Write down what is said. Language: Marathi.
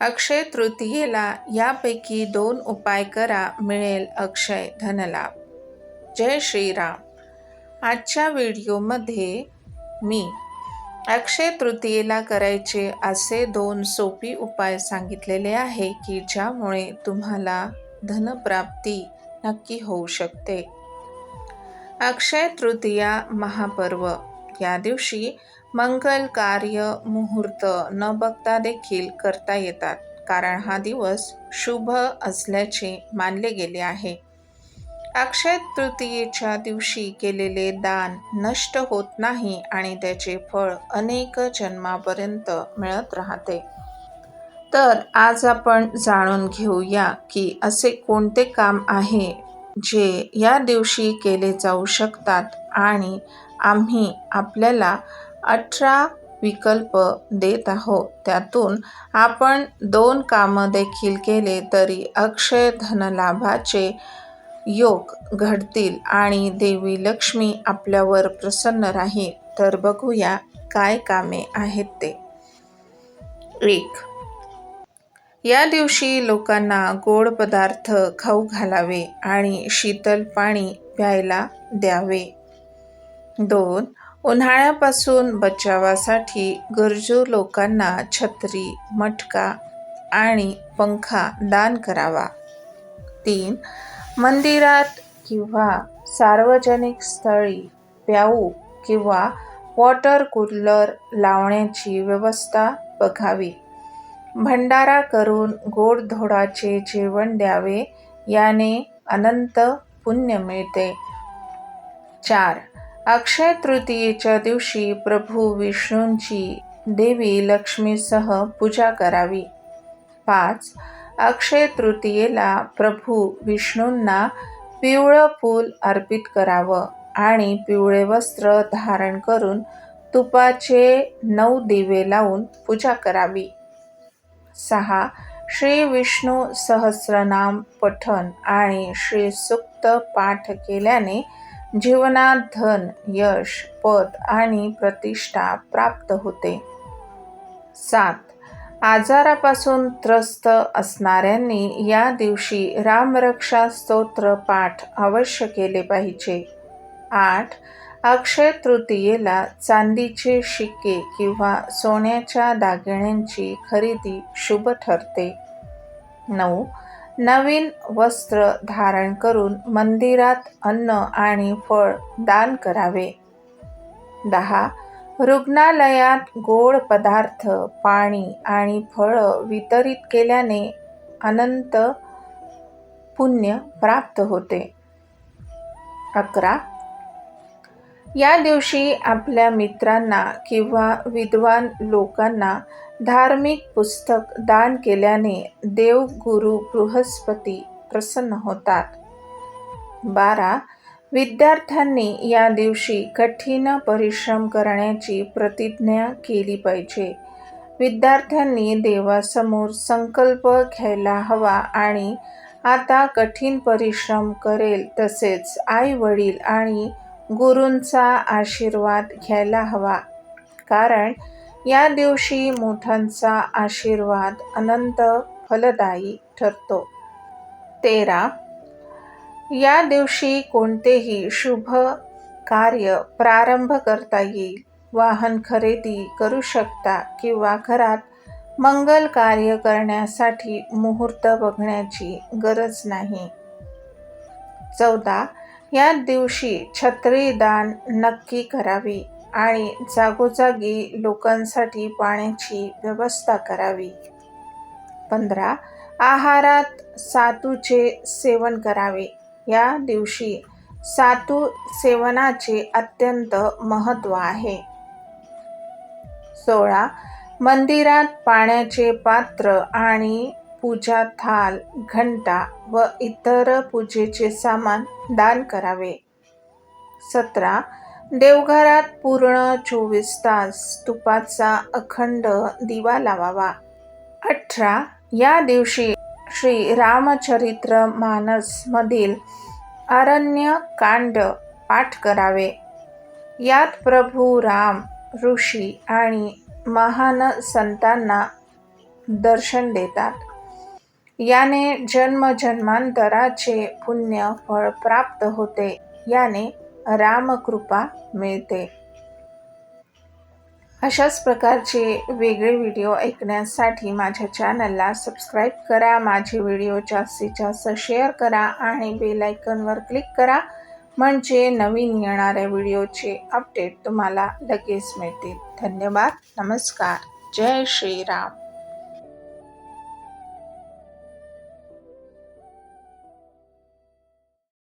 अक्षय तृतीयेला यापैकी दोन उपाय करा मिळेल अक्षय धनलाभ. जय श्रीराम. आजच्या व्हिडिओमध्ये मी अक्षय तृतीयेला करायचे असे दोन सोपी उपाय सांगितलेले आहे की ज्यामुळे तुम्हाला धनप्राप्ती नक्की होऊ शकते. अक्षय तृतीया महापर्व. या दिवशी मंगल कार्य मुहूर्त न बघता देखील करता येतात. कारण हा दिवस शुभ असल्याचे मानले गेले आहे. अक्षय तृतीयेच्या दिवशी केलेले दान नष्ट होत नाही आणि त्याचे फळ अनेक जन्मापर्यंत मिळत राहते. तर आज आपण जाणून घेऊया की असे कोणते काम आहे जे या दिवशी केले जाऊ शकतात आणि आम्ही आपल्याला अठरा विकल्प देत आहोत. त्यातून आपण दोन कामं देखील केले तरी अक्षय धनलाभाचे योग घडतील आणि देवी लक्ष्मी आपल्यावर प्रसन्न राहील. तर बघूया काय कामे आहेत ते. एक. या दिवशी लोकांना गोड पदार्थ खाऊ घालावे आणि शीतल पाणी प्यायला द्यावे. दोन उन्हाळ्यापासून बचावासाठी गरजू लोकांना छत्री मटका आणि पंखा दान करावा. तीन मंदिरात किंवा सार्वजनिक स्थळी प्याऊ किंवा वॉटर कूलर लावण्याची व्यवस्था बघावी. भंडारा करून गोडधोडाचे जेवण द्यावे याने अनंत पुण्य मिळते. चार अक्षय तृतीयेच्या दिवशी प्रभू विष्णूंची देवी लक्ष्मीसह पूजा करावी. पाच अक्षय तृतीयेला प्रभू विष्णूंना पिवळं फूल अर्पित करावं आणि पिवळे वस्त्र धारण करून तुपाचे नऊ दिवे लावून पूजा करावी. सहा श्री विष्णू सहस्रनाम पठण आणि श्री सुक्त पाठ केल्याने जीवनात धन यश पद आणि प्रतिष्ठा प्राप्त होते. सात. आजारापासून त्रस्त असणाऱ्यांनी या दिवशी रामरक्षा स्तोत्र पाठ अवश्य केले पाहिजे. आठ. अक्षय तृतीयेला चांदीचे शिक्के किंवा सोन्याच्या दागिन्यांची खरेदी शुभ ठरते. नऊ. नवीन वस्त्र धारण करून मंदिरात अन्न आणि फळ दान करावे. दहा. रुग्णालयात गोड पदार्थ पाणी आणि फळं वितरित केल्याने अनंत पुण्य प्राप्त होते. अकरा. या दिवशी आपल्या मित्रांना किंवा विद्वान लोकांना धार्मिक पुस्तक दान केल्याने देव गुरु बृहस्पती प्रसन्न होतात. बारा. विद्यार्थ्यांनी या दिवशी कठीण परिश्रम करण्याची प्रतिज्ञा केली पाहिजे. विद्यार्थ्यांनी देवासमोर संकल्प घ्यायला हवा आणि आता कठीण परिश्रम करेल तसेच आई वडील आणि गुरूंचा आशीर्वाद घ्यायला हवा. कारण या दिवशी मोठ्यांचा आशीर्वाद अनंत फलदायी ठरतो. तेरा. या दिवशी कोणतेही शुभ कार्य प्रारंभ करता येईल. वाहन खरेदी करू शकता किंवा घरात मंगल कार्य करण्यासाठी मुहूर्त बघण्याची गरज नाही. चौदा. या दिवशी छत्री दान नक्की करावी. आणि जागोजागी लोकांसाठी पाण्याची व्यवस्था करावी. पंधरा आहारात सातूचे सेवन करावे. या दिवशी सातू सेवनाचे अत्यंत महत्त्व आहे. सोळा मंदिरात पाण्याचे पात्र आणि पूजा थाल घंटा व इतर पूजेचे सामान दान करावे. सतरा देवघरात पूर्ण चोवीस तास तुपाचा अखंड दिवा लावावा. अठरा या दिवशी श्री रामचरित्र मानसमधील कांड पाठ करावे. यात प्रभू राम ऋषी आणि महान संतांना दर्शन देतात. याने जन्मजन्मांतराचे पुण्य फळ प्राप्त होते. याने रामकृपा मिळते. अशाच प्रकारचे वेगळे व्हिडिओ ऐकण्यासाठी माझ्या चॅनलला सबस्क्राईब करा माझे व्हिडिओ जास्तीत जास्त शेअर करा आणि बेलायकनवर क्लिक करा. म्हणजे नवीन येणाऱ्या व्हिडिओचे अपडेट तुम्हाला लगेच मिळतील. धन्यवाद नमस्कार जय श्रीराम.